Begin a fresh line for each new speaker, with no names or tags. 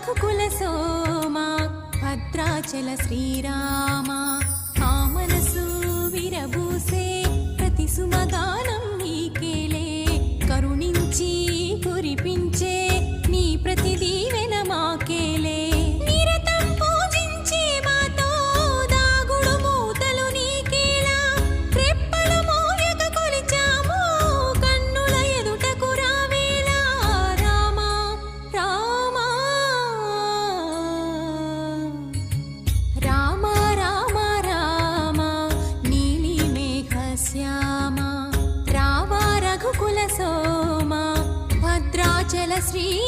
సఖుకుల Soma Bhadrachala Srirama. Shri